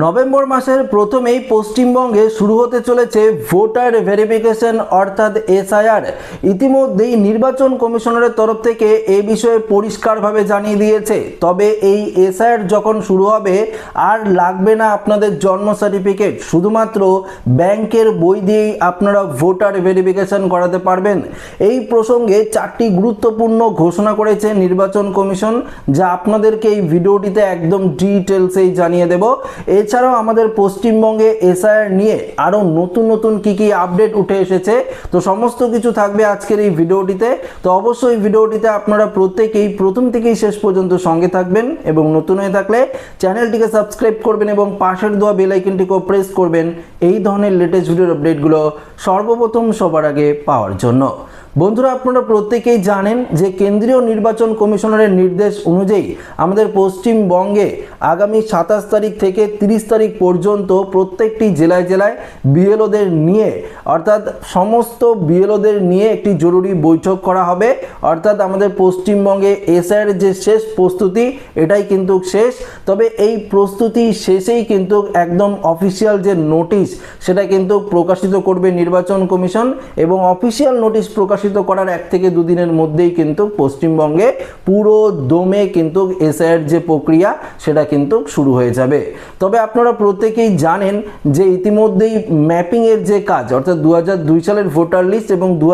November মাসের প্রথমেই পশ্চিমবঙ্গে শুরু হতে চলেছে ভোটার ভেরিফিকেশন, অর্থাৎ এসআইআর। ইতিমধ্যেই নির্বাচন কমিশনারের তরফ থেকে এ বিষয়ে পরিষ্কারভাবে জানিয়ে দিয়েছে। তবে এই এসআইআর যখন শুরু হবে, আর লাগবে না আপনাদের জন্ম সার্টিফিকেট, শুধুমাত্র ব্যাংকের বই দিয়েই আপনারা ভোটার ভেরিফিকেশন করাতে পারবেন। এই প্রসঙ্গে চারটি গুরুত্বপূর্ণ ঘোষণা করেছে নির্বাচন কমিশন, যা আপনাদেরকে এই ভিডিওটিতে একদম ডিটেলসেই জানিয়ে দেব। এছাড়াও আমাদের পশ্চিমবঙ্গে এসআইআর নিয়ে আরও নতুন নতুন কি কি আপডেট উঠে এসেছে। তো সমস্ত কিছু থাকবে আজকের এই ভিডিওটিতে। তো অবশ্যই ভিডিওটিতে আপনারা প্রত্যেকেই প্রথম থেকেই শেষ পর্যন্ত সঙ্গে থাকবেন এবং নতুন হয়ে থাকলে চ্যানেলটিকে সাবস্ক্রাইব করবেন এবং পাশের দেওয়া বেল আইকনটিকেও প্রেস করবেন। এই ধরনের লেটেস্ট ভিডিওর আপডেটগুলো সর্বপ্রথম সবার আগে পাওয়ার জন্য। বন্ধুরা, আপনারা প্রত্যেকেই জানেন যে কেন্দ্রীয় নির্বাচন কমিশনারের নির্দেশ অনুযায়ী আমাদের পশ্চিমবঙ্গে আগামী সাতাশ তারিখ থেকে তিরিশ তারিখ পর্যন্ত প্রত্যেকটি জেলায় জেলায় বিএলওদের নিয়ে, অর্থাৎ সমস্ত বিএলওদের নিয়ে একটি জরুরি বৈঠক করা হবে। অর্থাৎ আমাদের পশ্চিমবঙ্গে এসআইয়ের যে শেষ প্রস্তুতি, এটাই কিন্তু শেষ। তবে এই প্রস্তুতি শেষেই কিন্তু একদম অফিসিয়াল যে নোটিশ, সেটা কিন্তু প্রকাশিত করবে নির্বাচন কমিশন এবং অফিসিয়াল নোটিশ প্রকাশিত করার এক থেকে দুদিনের মধ্যেই কিন্তু পশ্চিমবঙ্গে পুরো দমে কিন্তু এসআইয়ের যে প্রক্রিয়া, সেটা কিন্তু শুরু হয়ে যাবে। তবে আপনারা প্রত্যেকেই জানেন যে ইতিমধ্যেই ম্যাপিংয়ের যে কাজ, অর্থাৎ দু সালের ভোটার লিস্ট এবং দু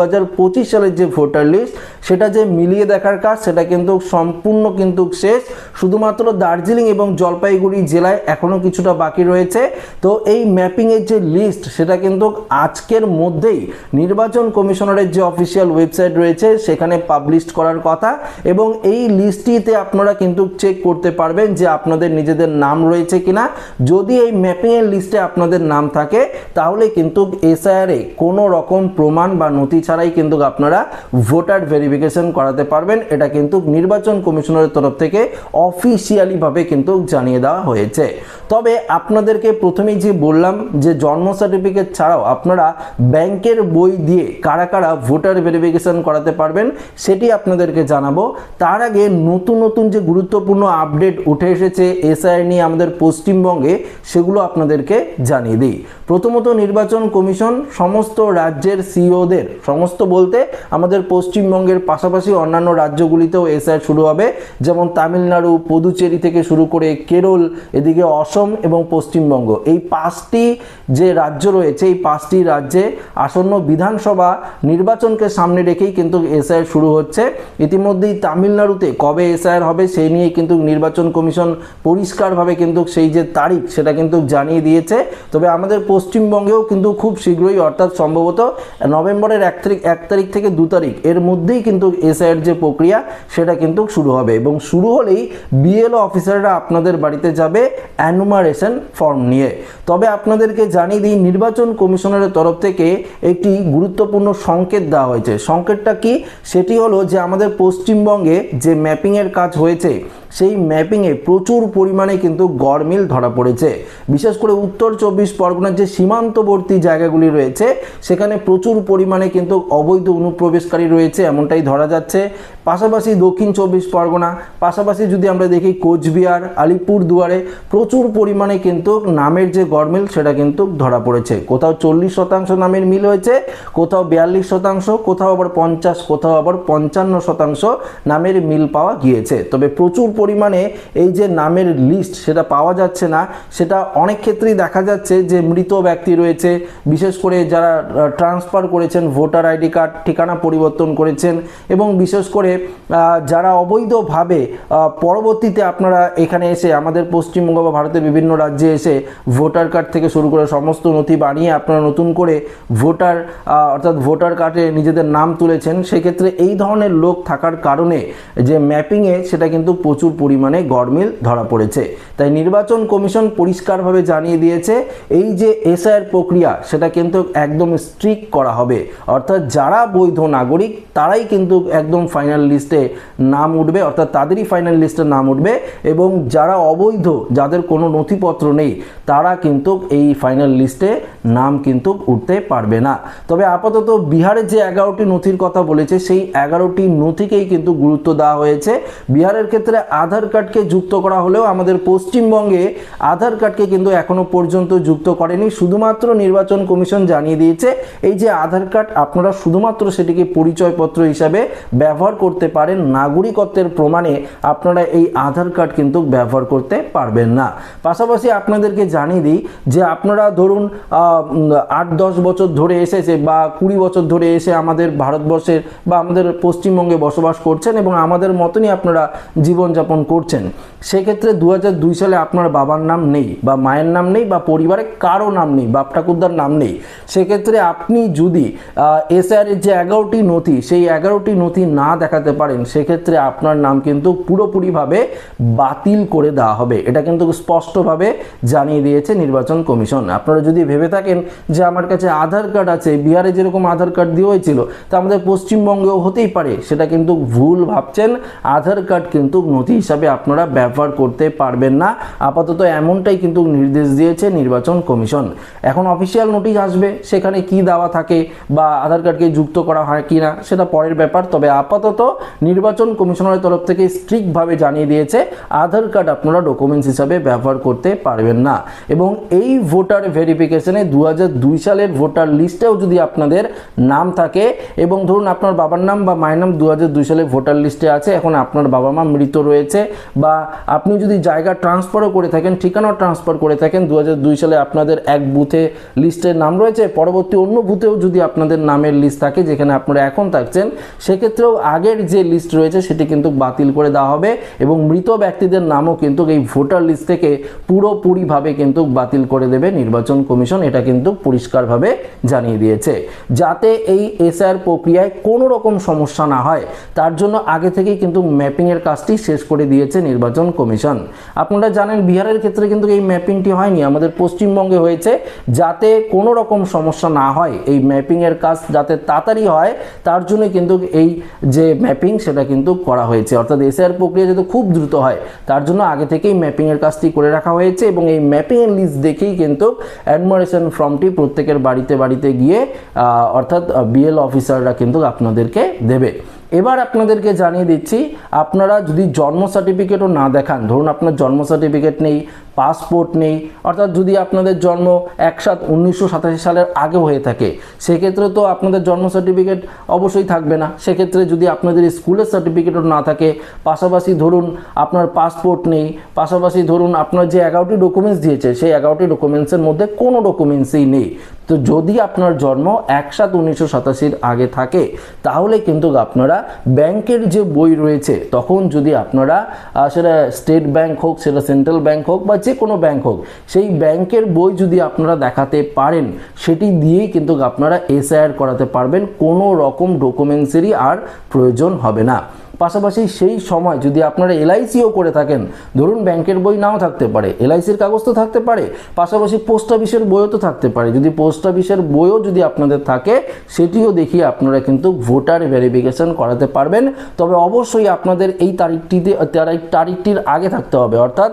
সালের যে ভোটার লিস্ট, সেটা যে মিলিয়ে দেখার কাজ, সেটা কিন্তু সম্পূর্ণ কিন্তু শেষ। শুধুমাত্র দার্জিলিং এবং জলপাইগুড়ি জেলায় এখনও কিছুটা বাকি রয়েছে। তো এই ম্যাপিংয়ের যে লিস্ট, সেটা কিন্তু আজকের মধ্যেই নির্বাচন কমিশনারের যে অফিসিয়াল ওয়েবসাইট রয়েছে, সেখানে পাবলিশ করার কথা এবং এই লিস্টটিতে আপনারা কিন্তু চেক করতে পারবেন যে আপনাদের নিজেদের নাম রয়েছে কিনা। যদি এই ম্যাপিংয়ের লিস্টে আপনাদের নাম থাকে, তাহলে কিন্তু এসআইআরে কোনো রকম প্রমাণ বা নথি ছাড়াই কিন্তু আপনারা ভোটার ভেরিফিকেশন করাতে পারবেন। এটা কিন্তু নির্বাচন কমিশনারের তরফ থেকে অফিসিয়ালিভাবে কিন্তু জানিয়ে দেওয়া হয়েছে। তবে আপনাদেরকে প্রথমেই যে বললাম যে জন্ম সার্টিফিকেট ছাড়াও আপনারা ব্যাংকের বই দিয়ে কারা কারা ভোটার ভেরিফিকেশন করাতে পারবেন, সেটি আপনাদেরকে জানাব। তার আগে নতুন নতুন যে গুরুত্বপূর্ণ আপডেট উঠে এসেছে এসআই নিয়ে আমাদের পশ্চিমবঙ্গে, সেগুলো আপনাদেরকে জানিয়ে দিই। প্রথমত নির্বাচন কমিশন সমস্ত রাজ্যের সিওদের সমস্ত বলতে আমাদের পশ্চিমবঙ্গের পাশাপাশি অন্যান্য রাজ্যগুলিতেও এসআই শুরু হবে। যেমন তামিলনাড়ু, পদুচেরি থেকে শুরু করে কেরল, এদিকে অসম এবং পশ্চিমবঙ্গ। এই পাঁচটি যে রাজ্য রয়েছে, এই পাঁচটি রাজ্যে আসন্ন বিধানসভা নির্বাচনকে সামনে রেখেই কিন্তু এসআইআর শুরু হচ্ছে। ইতিমধ্যেই তামিলনাড়ুতে কবে এসআইআর হবে সেই নিয়ে কিন্তু নির্বাচন কমিশন পরিষ্কারভাবে কিন্তু সেই যে তারিখ সেটা কিন্তু জানিয়ে দিয়েছে। তবে আমাদের পশ্চিমবঙ্গেও কিন্তু খুব শীঘ্রই অর্থাৎ সম্ভবত নভেম্বরের এক তারিখ এক তারিখ থেকে দু তারিখ এর মধ্যেই কিন্তু এসআইয়ের যে প্রক্রিয়া সেটা কিন্তু শুরু হবে এবং শুরু হলেই বিএলও অফিসাররা আপনাদের বাড়িতে যাবে অ্যানুমারেশন ফর্ম নিয়ে। তবে আপনাদেরকে জানিয়ে দিই, নির্বাচন কমিশনারের তরফ থেকে একটি গুরুত্বপূর্ণ সংকেত দেওয়া হয়েছে। সংকেতটা কি? সেটি হলো যে আমাদের পশ্চিমবঙ্গে যে ম্যাপিংয়ের কাজ হয়েছে সেই ম্যাপিংয়ে প্রচুর পরিমাণে কিন্তু গড়মিল ধরা পড়েছে। বিশেষ করে উত্তর চব্বিশ পরগনার যে সীমান্তবর্তী জায়গাগুলি রয়েছে, সেখানে প্রচুর পরিমাণে কিন্তু অবৈধ অনুপ্রবেশকারী রয়েছে এমনটাই ধরা যাচ্ছে। পাশাপাশি দক্ষিণ চব্বিশ পরগনা, পাশাপাশি যদি আমরা দেখি কোচবিহার আলিপুর দুয়ারে প্রচুর পরিমাণে কিন্তু নামের যে গড়মিল সেটা কিন্তু ধরা পড়েছে। কোথাও চল্লিশ শতাংশ নামের মিল হয়েছে, কোথাও বিয়াল্লিশ শতাংশ, কোথাও আবার পঞ্চাশ, কোথাও আবার পঞ্চান্ন শতাংশ নামের মিল পাওয়া গিয়েছে। তবে প্রচুর পরিমাণে এই যে নামের লিস্ট সেটা পাওয়া যাচ্ছে না, সেটা অনেক ক্ষেত্রেই দেখা যাচ্ছে যে মৃত ব্যক্তি রয়েছে, বিশেষ করে যারা ট্রান্সফার করেছেন ভোটার আইডি কার্ড ঠিকানা পরিবর্তন করেছেন এবং বিশেষ করে যারা অবৈধভাবে পরবর্তীতে আপনারা এখানে এসে আমাদের পশ্চিমবঙ্গ বা ভারতের বিভিন্ন রাজ্যে এসে ভোটার কার্ড থেকে শুরু করে সমস্ত নথি বানিয়ে আপনারা নতুন করে ভোটার অর্থাৎ ভোটার কার্ডে নিজেদের নাম তুলেছেন, সেক্ষেত্রে এই ধরনের লোক থাকার কারণে যে ম্যাপিংয়ে সেটা কিন্তু প্রচুর পরিমাণে গড়মিল ধরা পড়েছে। তাই নির্বাচন কমিশন পরিষ্কারভাবে জানিয়ে দিয়েছে, এই যে এসআইয়ের প্রক্রিয়া, সেটা কিন্তু একদম স্ট্রিক্ট করা হবে। অর্থাৎ যারা বৈধ নাগরিক, তারাই কিন্তু একদম ফাইনাল লিস্টে নাম উঠবে, অর্থাৎ তাদেরই ফাইনাল লিস্টে নাম উঠবে এবং যারা অবৈধ, যাদের কোনো নথিপত্র নেই, তারা কিন্তু এই ফাইনাল লিস্টে নাম কিন্তু উঠতে পারবে না। তবে আপাতত বিহারের যে এগারোটি নথির কথা বলেছে, সেই এগারোটি নথিকেই কিন্তু গুরুত্ব দেওয়া হয়েছে। বিহারের ক্ষেত্রে আধার কার্ডকে যুক্ত করা হলেও আমাদের পশ্চিমবঙ্গে আধার কার্ডকে কিন্তু এখনও পর্যন্ত যুক্ত করেনি। শুধুমাত্র নির্বাচন কমিশন জানিয়ে দিয়েছে, এই যে আধার কার্ড আপনারা শুধুমাত্র সেটিকে পরিচয়পত্র হিসাবে ব্যবহার করতে পারেন, নাগরিকত্বের প্রমাণে আপনারা এই আধার কার্ড কিন্তু ব্যবহার করতে পারবেন না। পাশাপাশি আপনাদেরকে জানিয়ে দিই যে আপনারা ধরুন আট, দশ বছর ধরে এসেছে বা কুড়ি বছর ধরে এসে আমাদের ভারতবর্ষের বা আমাদের পশ্চিমবঙ্গে বসবাস করছেন এবং আমাদের মতনই আপনারা জীবনযাপন করছেন, সেক্ষেত্রে দু দুই সালে আপনার বাবার নাম নেই, বা মায়ের নাম নেই, বা পরিবারে কারও নাম নেই বাপ ঠাকুরদার নাম নেই, সেক্ষেত্রে আপনি যদি এসআর এর যে এগারোটি নথি, সেই এগারোটি নথি না দেখাতে পারেন, সেক্ষেত্রে আপনার নাম কিন্তু পুরোপুরিভাবে বাতিল করে দেওয়া হবে। এটা কিন্তু স্পষ্টভাবে জানিয়ে দিয়েছে নির্বাচন কমিশন। আপনারা যদি ভেবে থাকেন যে আমার কাছে আধার কার্ড আছে, বিহারে যেরকম আধার কার্ড দিয়ে হয়েছিল, তা আমাদের পশ্চিমবঙ্গেও হতেই পারে, সেটা কিন্তু ভুল ভাবছেন, আধার কার্ড কিন্তু নথি হিসাবে আপনারা ব্যবহার করতে পারবেন না। আপাতত এমনটাই কিন্তু নির্দেশ দিয়েছে নির্বাচন কমিশন। এখন অফিসিয়াল নোটিশ আসবে, সেখানে কি দেওয়া থাকে বা আধার কার্ডকে যুক্ত করা হয় কি না সেটা পরের ব্যাপার। তবে আপাতত নির্বাচন কমিশনের তরফ থেকে স্ট্রিক্টভাবে জানিয়ে দিয়েছে, আধার কার্ড আপনারা ডকুমেন্টস হিসাবে ব্যবহার করতে পারবেন না। এবং এই ভোটার ভেরিফিকেশনে দু সালের ভোটার লিস্টেও যদি আপনাদের নাম থাকে, এবং ধরুন আপনার বাবার নাম বা মায়ের নাম দু দুই সালে ভোটার লিস্টে আছে, এখন আপনার বাবা মা মৃত রয়েছে বা আপনি যদি জায়গা ট্রান্সফারও করে থাকেন, ঠিকানাও ট্রান্সফার করে থাকেন দু সালে আপনাদের এক বুথে লিস্টের নাম রয়েছে, পরবর্তী অন্য বুথেও যদি আপনাদের নামের লিস্ট থাকে যেখানে আপনারা এখন থাকছেন, সেক্ষেত্রেও আগের যে লিস্ট রয়েছে সেটি কিন্তু বাতিল করে দেওয়া হবে এবং মৃত ব্যক্তিদের নামও কিন্তু এই ভোটার লিস্ট থেকে পুরোপুরিভাবে কিন্তু বাতিল করে দেবে নির্বাচন কমিশন। এটা কিন্তু পরিষ্কারভাবে জানিয়ে দিয়েছে। যাতে এই এসআর প্রক্রিয়ায় কোনো রকম সমস্যা না হয়, তার জন্য আগে থেকেই কিন্তু ম্যাপিংয়ের কাজটি শেষ করে দিয়েছে নির্বাচন কমিশন। আপনারা জানেন বিহারের ক্ষেত্রে কিন্তু এই ম্যাপিংটি হয়নি, আমাদের পশ্চিমবঙ্গে হয়েছে। যাতে কোনো রকম সমস্যা না হয়, এই ম্যাপিংয়ের কাজ যাতে তাড়াতাড়ি হয়, তার জন্য কিন্তু এই যে ম্যাপিং সেটা কিন্তু করা হয়েছে। অর্থাৎ এসআর প্রক্রিয়া যাতে খুব দ্রুত হয়, তার জন্য আগে থেকেই ম্যাপিংয়ের কাজটি করে রাখা হয়েছে এবং এই ম্যাপিংয়ের লিস্ট দেখেই কিন্তু অ্যাডমারেশন ফর্মটি প্রত্যেকের বাড়িতে বাড়িতে গিয়ে অর্থাৎ বিএল অফিসাররা কিন্তু আপনাদেরকে দেবে। এবার আপনাদেরকে জানিয়ে দিচ্ছি, আপনারা যদি জন্ম সার্টিফিকেটও না দেখান, ধরুন আপনার জন্ম সার্টিফিকেট নেই পাসপোর্ট নেই, অর্থাৎ যদি আপনাদের জন্ম এক সাত উনিশশো সালের আগে হয়ে থাকে, সেক্ষেত্রে তো আপনাদের জন্ম সার্টিফিকেট অবশ্যই থাকবে না। সেক্ষেত্রে যদি আপনাদের স্কুলের সার্টিফিকেটও না থাকে, পাশাপাশি ধরুন আপনার পাসপোর্ট নেই, পাশাপাশি ধরুন আপনার যে এগারোটি ডকুমেন্টস দিয়েছে, সেই এগারোটি ডকুমেন্টসের মধ্যে কোনো ডকুমেন্টসই নেই। তো যদি আপনার জন্ম এক সাত উনিশশো সাতাশির আগে থাকে, তাহলে কিন্তু আপনারা ব্যাংকের যে বই রয়েছে, তখন যদি আপনারা সেটা স্টেট ব্যাংক হোক, সেটা সেন্ট্রাল ব্যাংক হোক বা যে কোনো ব্যাংক হোক, সেই ব্যাংকের বই যদি আপনারা দেখাতে পারেন, সেটি দিয়েই কিন্তু আপনারা এসআইআর করাতে পারবেন। কোনো রকম ডকুমেন্টসেরই আর প্রয়োজন হবে না। পাশাপাশি সেই সময় যদি আপনারা এলআইসিও করে থাকেন, ধরুন ব্যাংকের বই নাও থাকতে পারে, এলআইসির কাগজ তো থাকতে পারে, পাশাপাশি পোস্ট অফিসের বইও তো থাকতে পারে। যদি পোস্ট অফিসের বইও যদি আপনাদের থাকে, সেটিও দেখিয়ে আপনারা কিন্তু ভোটার ভেরিফিকেশন করাতে পারবেন। তবে অবশ্যই আপনাদের এই তারিখটিতে, তারিখ, তারিখটির আগে থাকতে হবে। অর্থাৎ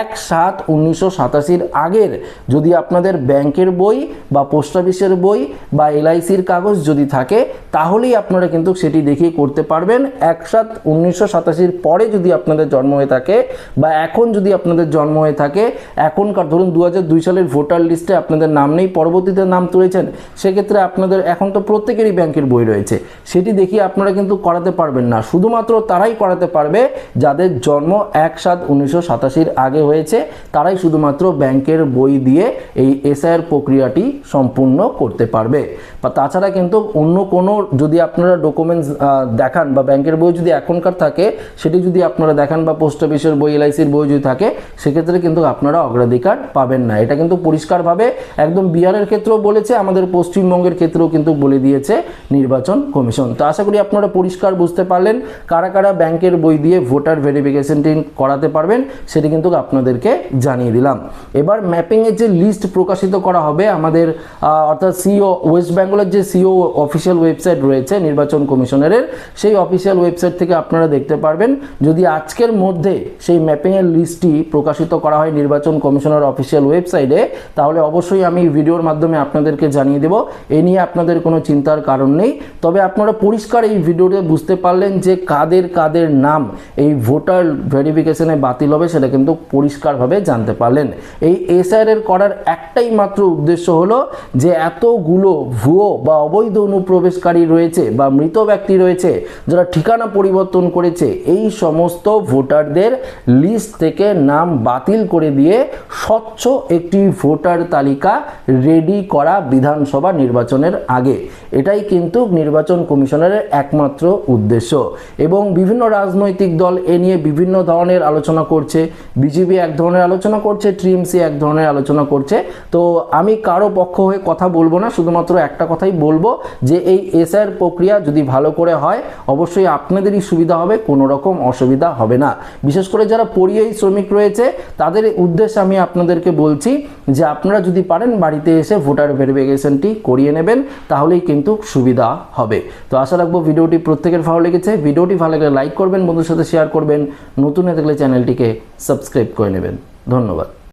এক সাত উনিশশো সাতাশির আগের যদি আপনাদের ব্যাংকের বই বা পোস্ট অফিসের বই বা এলআইসির কাগজ যদি থাকে তাহলেই আপনারা কিন্তু সেটি দেখিয়ে করতে পারবেন। এক সাত উনিশশো সাতাশির পরে যদি আপনাদের জন্ম হয়ে থাকে বা এখন যদি আপনাদের জন্ম হয়ে থাকে, এখনকার ধরুন দু দুই সালের ভোটার লিস্টে আপনাদের নাম নেই, পরবর্তীতে নাম তুলেছেন, সেক্ষেত্রে আপনাদের এখন তো প্রত্যেকেরই ব্যাংকের বই রয়েছে। সেটি দেখিয়ে আপনারা কিন্তু করাতে পারবেন না। শুধুমাত্র তারাই করাতে পারবে যাদের জন্ম এক সাত উনিশশো সাতাশির আগে হয়েছে, তারাই শুধুমাত্র ব্যাংকের বই দিয়ে এই এসআইআর প্রক্রিয়াটি সম্পূর্ণ করতে পারবে। বা তাছাড়া কিন্তু অন্য কোনো যদি আপনারা ডকুমেন্টস দেখান বা ব্যাংকের বই যদি এখনকার থাকে, সেটি যদি আপনারা দেখান বা পোস্ট অফিসের বই এলআইসির বই যদি থাকে, সেক্ষেত্রে কিন্তু আপনারা অগ্রাধিকার পাবেন না। এটা কিন্তু পরিষ্কারভাবে একদম বিহারের ক্ষেত্রেও বলেছে, আমাদের পশ্চিমবঙ্গের ক্ষেত্রেও কিন্তু বলে দিয়েছে নির্বাচন কমিশন। তো আশা করি আপনারা পরিষ্কার বুঝতে পারলেন, কারা কারা ব্যাংকের বই দিয়ে ভোটার ভেরিফিকেশনটি করাতে পারবেন, সেটি কিন্তু আপনাদেরকে জানিয়ে দিলাম। এবার ম্যাপিংয়ের যে লিস্ট প্রকাশিত করা হবে, আমাদের অর্থাৎ সিও ওয়েস্ট বেঙ্গলের যে সিও অফিসিয়াল ওয়েবসাইট রয়েছে নির্বাচন কমিশনারের, সেই অফিসিয়াল ওয়েবসাইট থেকে থেকে আপনারা দেখতে পারবেন। যদি আজকের মধ্যে সেই ম্যাপিংয়ের লিস্টটি প্রকাশিত করা হয় নির্বাচন কমিশনের অফিসিয়াল ওয়েবসাইটে তাহলে অবশ্যই আমি ভিডিওর মাধ্যমে আপনাদেরকে জানিয়ে দেব। এ নিয়ে আপনাদের কোনো চিন্তার কারণ নেই। তবে আপনারা পরিষ্কার এই ভিডিওতে বুঝতে পারলেন যে কাদের কাদের নাম এই ভোটার ভেরিফিকেশনে বাতিল হবে, সেটা কিন্তু পরিষ্কারভাবে জানতে পারলেন। এই এসআইআর এর করার একটাই মাত্র উদ্দেশ্য হলো যে এতগুলো ভুয়ো বা অবৈধ অনুপ্রবেশকারী রয়েছে বা মৃত ব্যক্তি রয়েছে যারা ঠিকানা পরিবর্তন করেছে, এই সমস্ত ভোটারদের লিস্ট থেকে নাম বাতিল করে দিয়ে স্বচ্ছ একটি ভোটার তালিকা রেডি করা বিধানসভা নির্বাচনের আগে। এটাই কিন্তু নির্বাচন কমিশনের একমাত্র উদ্দেশ্য। এবং বিভিন্ন রাজনৈতিক দল এ নিয়ে বিভিন্ন ধরনের আলোচনা করছে। বিজেপি এক ধরনের আলোচনা করছে, টিএমসি এক ধরনের আলোচনা করছে। তো আমি কারও পক্ষ হয়ে কথা বলব না, শুধুমাত্র একটা কথাই বলব যে এই এসআর প্রক্রিয়া যদি ভালো করে হয়, অবশ্যই আপনাদেরই সুবিধা হবে, কোনো রকম অসুবিধা হবে না। বিশেষ করে যারা পরিযায়ী শ্রমিক রয়েছে, তাদের উদ্দেশ্যে আমি আপনাদেরকে বলছি যে আপনারা যদি পারেন, বাড়িতে এসে ভোটার ভেরিফিকেশনটি করিয়ে নেবেন, তাহলেই কিন্তু সুবিধা হবে। তো আশা রাখব ভিডিওটি প্রত্যেকের ভালো লেগেছে। ভিডিওটি ভালো লাগলে লাইক করবেন বন্ধুর সাথে শেয়ার করবেন। নতুন হয়ে থাকলে চ্যানেলটিকে সাবস্ক্রাইব করে নেবেন। ধন্যবাদ।